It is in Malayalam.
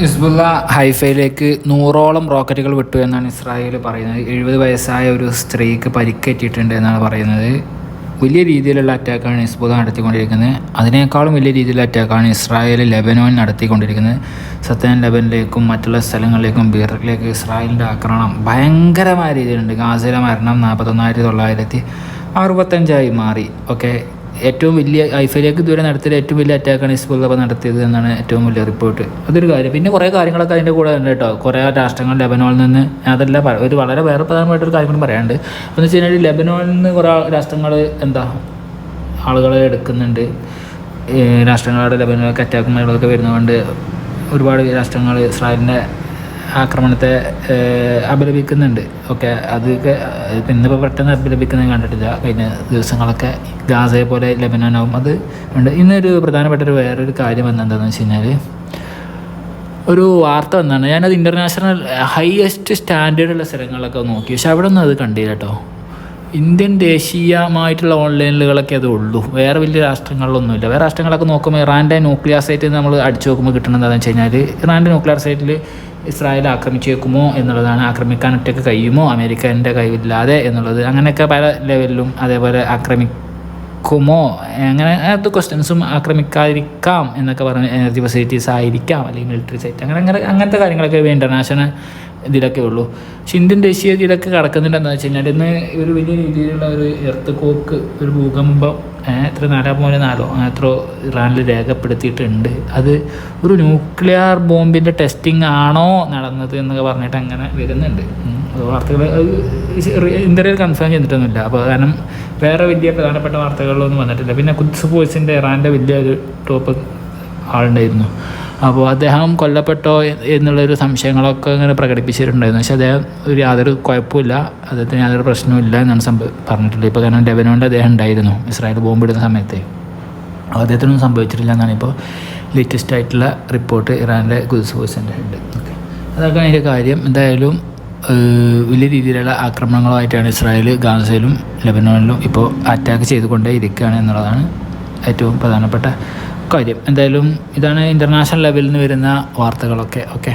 ഹിസ്ബുള്ള ഹൈഫയിലേക്ക് നൂറോളം റോക്കറ്റുകൾ വിട്ടു എന്നാണ് ഇസ്രായേൽ പറയുന്നത്. എഴുപത് വയസ്സായ ഒരു സ്ത്രീക്ക് പരിക്കേറ്റിട്ടുണ്ട് എന്നാണ് പറയുന്നത്. വലിയ രീതിയിലുള്ള അറ്റാക്കാണ് ഇസ്ബുല നടത്തിക്കൊണ്ടിരിക്കുന്നത്. അതിനേക്കാളും വലിയ രീതിയിലുള്ള അറ്റാക്കാണ് ഇസ്രായേൽ ലെബനോൻ നടത്തിക്കൊണ്ടിരിക്കുന്നത്. സത്യൻ ലെബനിലേക്കും മറ്റുള്ള സ്ഥലങ്ങളിലേക്കും ബീറിലേക്കും ഇസ്രായേലിന്റെ ആക്രമണം ഭയങ്കരമായ രീതിയിലുണ്ട്. ഗാസയിലെ മരണം നാൽപ്പത്തൊന്നായിരത്തി തൊള്ളായിരത്തി അറുപത്തഞ്ചായി മാറി. ഓക്കെ ഏറ്റവും വലിയ ഐഫയിലേക്ക് ഇതുവരെ നടത്തിയ ഏറ്റവും വലിയ അറ്റാക്കാണ് ഹിസ്ബുള്ള നടത്തിയത് എന്നാണ് ഏറ്റവും വലിയ റിപ്പോർട്ട് അതൊരു കാര്യം. പിന്നെ കുറേ കാര്യങ്ങളൊക്കെ അതിന്റെ കൂടെ ഉണ്ട് കേട്ടോ. കുറേ രാഷ്ട്രങ്ങൾ ലെബനോണിൽ നിന്ന് അതല്ല ഒരു വളരെ വേറെ പ്രധാനമായിട്ടൊരു കാര്യം കൂടി പറയാനുണ്ട്. എന്ന് വെച്ച് കഴിഞ്ഞാൽ ലെബനോണിൽ നിന്ന് കുറേ രാഷ്ട്രങ്ങൾ എന്താ ആളുകളെ എടുക്കുന്നുണ്ട്. രാഷ്ട്രങ്ങളുടെ ലബനോളൊക്കെ അറ്റാക്കും കാര്യങ്ങളൊക്കെ വരുന്നതുകൊണ്ട് ഒരുപാട് രാഷ്ട്രങ്ങൾ ഇസ്രായേലിന്റെ ആക്രമണത്തെ അപലപിക്കുന്നുണ്ട്. ഓക്കെ അതൊക്കെ ഇന്നിപ്പോൾ പെട്ടെന്ന് അപലപിക്കുന്നത് കണ്ടിട്ടില്ല. കഴിഞ്ഞ ദിവസങ്ങളൊക്കെ ഗാസയെ പോലെ ലബനാനാവും. അത് ഉണ്ട്. ഇന്നൊരു പ്രധാനപ്പെട്ട ഒരു വേറൊരു കാര്യം എന്താണെന്ന് വെച്ച് കഴിഞ്ഞാൽ ഒരു വാർത്ത വന്നാണ്. ഞാനത് ഇന്റർനാഷണൽ ഹയസ്റ്റ് സ്റ്റാൻഡേർഡുള്ള സ്ഥലങ്ങളിലൊക്കെ നോക്കി. പക്ഷെ അവിടെ ഒന്നും അത് കണ്ടില്ല കേട്ടോ. ഇന്ത്യൻ ദേശീയമായിട്ടുള്ള ഓൺലൈനുകളൊക്കെ അത് ഉള്ളൂ. വേറെ വലിയ രാഷ്ട്രങ്ങളിലൊന്നുമില്ല. വേറെ രാഷ്ട്രങ്ങളൊക്കെ നോക്കുമ്പോൾ ഇറാന്റെ ന്യൂക്ലിയർ സൈറ്റ് നമ്മൾ അടിച്ചു നോക്കുമ്പോൾ കിട്ടുന്നത് വെച്ച് കഴിഞ്ഞാൽ ഇറാന്റെ ന്യൂക്ലിയർ സൈറ്റിൽ ഇസ്രായേൽ ആക്രമിച്ചേക്കുമോ എന്നുള്ളതാണ് ആക്രമിക്കാൻ ഒറ്റയ്ക്ക് കഴിയുമോ അമേരിക്കന്റെ കഴിവില്ലാതെ എന്നുള്ളത്. അങ്ങനെയൊക്കെ പല ലെവലിലും അതേപോലെ ആക്രമിക്കുമോ? അങ്ങനെ അത് ക്വസ്റ്റ്യൻസും ആക്രമിക്കാതിരിക്കാം എന്നൊക്കെ പറഞ്ഞ് എനർജി ഫെസിലിറ്റീസ് ആയിരിക്കാം അല്ലെങ്കിൽ മിലിറ്ററി സൈറ്റ് അങ്ങനെ അങ്ങനെ അങ്ങനത്തെ കാര്യങ്ങളൊക്കെ ഇന്റർനാഷണൽ ഇതിലൊക്കെ ഉള്ളൂ. പക്ഷെ ഇന്ത്യൻ ദേശീയ ഇതിലൊക്കെ കടക്കുന്നുണ്ടെന്ന് വെച്ച് കഴിഞ്ഞാൽ ഇന്ന് ഒരു വലിയ രീതിയിലുള്ള ഒരു എർത്ത് കോക്ക് ഒരു ഭൂകമ്പം എത്ര നാലാം പോലെ നാലോ എത്രയോ ഇറാനിൽ രേഖപ്പെടുത്തിയിട്ടുണ്ട്. അത് ഒരു ന്യൂക്ലിയർ ബോംബിന്റെ ടെസ്റ്റിംഗ് ആണോ നടന്നത് എന്നൊക്കെ പറഞ്ഞിട്ട് അങ്ങനെ വരുന്നുണ്ട്. വാർത്തകൾ ഇന്ത്യയിൽ കൺഫേം ചെയ്തിട്ടൊന്നുമില്ല. അപ്പോൾ കാരണം വേറെ വലിയ പ്രധാനപ്പെട്ട വാർത്തകളിലൊന്നും വന്നിട്ടില്ല. പിന്നെ കുദ്സ് ബോയ്സിന്റെ ഇറാന്റെ വലിയൊരു ടോപ്പ് ആളുണ്ടായിരുന്നു. അപ്പോൾ അദ്ദേഹം കൊല്ലപ്പെട്ടോ എന്നുള്ളൊരു സംശയങ്ങളൊക്കെ ഇങ്ങനെ പ്രകടിപ്പിച്ചിട്ടുണ്ടായിരുന്നു. പക്ഷേ അദ്ദേഹം ഒരു യാതൊരു കുഴപ്പമില്ല അദ്ദേഹത്തിന് യാതൊരു പ്രശ്നവും ഇല്ല എന്നാണ് സംഭവം പറഞ്ഞിട്ടുള്ളത്. ഇപ്പോൾ കാരണം ലെബനോണിൽ അദ്ദേഹം ഉണ്ടായിരുന്നു. ഇസ്രായേൽ ബോംബിടുന്ന സമയത്ത്. അദ്ദേഹത്തിനൊന്നും സംഭവിച്ചിട്ടില്ല എന്നാണ് ഇപ്പോൾ ലേറ്റസ്റ്റ് ആയിട്ടുള്ള റിപ്പോർട്ട് ഇറാനിലെ ഗുസ് ഫോഴ്സിന്റെ ഉണ്ട്. ഓക്കെ. അതൊക്കെ അതിന്റെ കാര്യം. എന്തായാലും വലിയ രീതിയിലുള്ള ആക്രമണങ്ങളുമായിട്ടാണ് ഇസ്രായേൽ ഗാസയിലും ലെബനോണിലും ഇപ്പോൾ അറ്റാക്ക് ചെയ്തുകൊണ്ടേ ഇരിക്കുകയാണ് എന്നുള്ളതാണ് ഏറ്റവും പ്രധാനപ്പെട്ട കാര്യം. എന്തായാലും ഇതാണ് ഇന്റർനാഷണൽ ലെവലിൽ നിന്ന് വരുന്ന വാർത്തകളൊക്കെ. ഓക്കെ